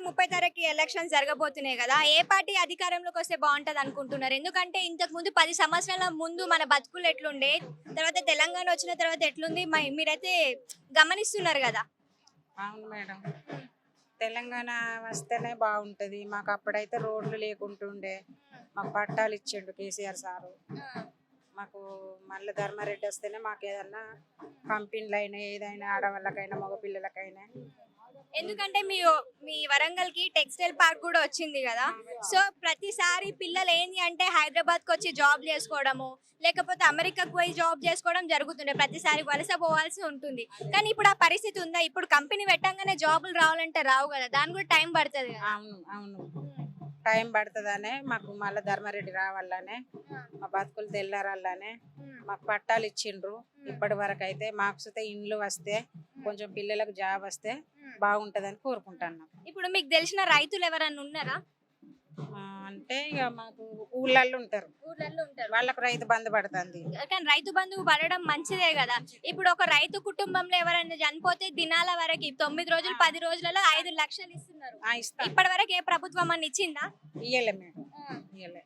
ముప్పై తారీఖు ఎలక్షన్స్ జరగబోతున్నాయి కదా ఏ పార్టీ అధికారంలోకి వస్తే బాగుంటది అనుకుంటున్నారు? ఎందుకంటే ఇంతకు ముందు పది సంవత్సరాల ముందు మన బతుకులు ఎట్లుండే తర్వాత తెలంగాణ వచ్చిన తర్వాత ఎట్లుంది మ- మీరైతే గమనిస్తున్నారు కదా. అవును మేడం. తెలంగాణ వస్తేనే బాగుంటుంది. మాకు అప్పుడైతే రోడ్లు లేకుంటుండే. మాకు పట్టాలు ఇచ్చిండు కేసీఆర్ సారు. మాకు మళ్ళీ ధర్మారెడ్డి వస్తేనే మాకు ఏదన్నా కంపెనీలు అయినా ఏదైనా ఆడవాళ్ళకైనా మగపిల్లలకైనా. ఎందుకంటే మీ మీ వరంగల్కి టెక్స్టైల్ పార్క్ కూడా వచ్చింది కదా. సో ప్రతిసారి పిల్లలు ఏంది అంటే హైదరాబాద్కి వచ్చి జాబ్ చేసుకోవడము లేకపోతే అమెరికాకు పోయి జాబ్ చేసుకోవడం జరుగుతుండే. ప్రతిసారి వలస పోవాల్సి ఉంటుంది. కానీ ఇప్పుడు ఆ పరిస్థితి ఉందా? ఇప్పుడు కంపెనీ పెట్టంగానే జాబులు రావాలంటే రావు కదా. దాని కూడా టైం పడుతుంది కదా. అవును అవును. టైం పడుతుందనే మాకు మళ్ళీ ధర్మారెడ్డి రావాలనే మా బతుకులు తెల్లారాలనే మాకు పట్టాలు ఇచ్చిండ్రు. ఇప్పటి వరకు అయితే మాకు సుత ఇండ్లు వస్తే కొంచెం పిల్లలకు జాబ్ వస్తే బాగుంటదని కోరుకుంటున్నాం. ఇప్పుడు మీకు తెలిసిన రైతులు ఎవరన్నా ఉన్నారా? అంటే ఇక మాకు ఊళ్ళల్లో ఉంటారు. ఊర్లలో ఉంటారు. వాళ్ళకు రైతు బంధు పడుతుంది. కానీ రైతు బంధువు పడడం మంచిదే కదా. ఇప్పుడు ఒక రైతు కుటుంబంలో ఎవరైనా చనిపోతే దినాల వరకు తొమ్మిది రోజులు పది రోజులలో ఐదు లక్షలు ఇస్తున్నారు. ఇప్పటి వరకు ఏ ప్రభుత్వం అని ఇచ్చిందా? ఇయ్యలే మేడం. ఇయ్యలే.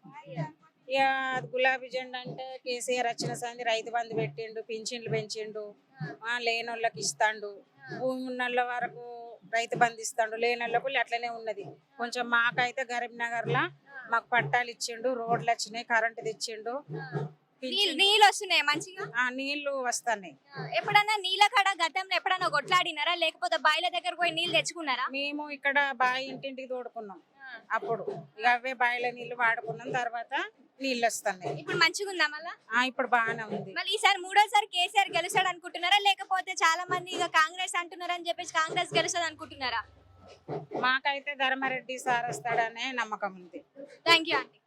గులాబీ జెండా అంటే కేసీఆర్ వచ్చిన సంది రైతు బంధు పెట్టిండు పింఛన్లు పెంచిండు ఆ, లేనోళ్ళకి ఇస్తాండు. భూమి ఉన్నోళ్ళ వరకు రైతు బంధు ఇస్తాడు. లేనోళ్ళకు అట్లనే ఉన్నది. కొంచెం మాకైతే గరీబ్ నగర్ లా మాకు పట్టాలు ఇచ్చిండు రోడ్లు వచ్చినాయి కరెంటు తెచ్చిండు. నీళ్ళు నీళ్ళు వస్తున్నాయి మంచిగా? ఆ నీళ్ళు వస్తున్నాయి. ఎప్పుడన్నా నీళ్ళ కాడ గతంలో ఎప్పుడన్నా కొట్లాడినారా? లేకపోతే బాయిల దగ్గర పోయి నీళ్ళు తెచ్చుకున్నారా? మేము ఇక్కడ బావి ఇంటింటికి తోడుకున్నాం. అప్పుడు ఇక అవే బావిలో నీళ్ళు వాడుకున్నాం. తర్వాత నీళ్ళు వస్తున్నాయి ఇప్పుడు మంచిగా ఉందా మళ్ళా? ఆ, ఇప్పుడు బాగానే ఉంది. మళ్ళీ ఈసారి మూడోసారి కేసీఆర్ గెలుస్తాడు అనుకుంటున్నారా లేకపోతే చాలా మంది ఇక కాంగ్రెస్ అంటున్నారు అని చెప్పేసి కాంగ్రెస్ గెలుస్తుంది అనుకుంటున్నారా మాకైతే ధర్మారెడ్డి సార్ వస్తాడనే నమ్మకం ఉంది. Thank you aunty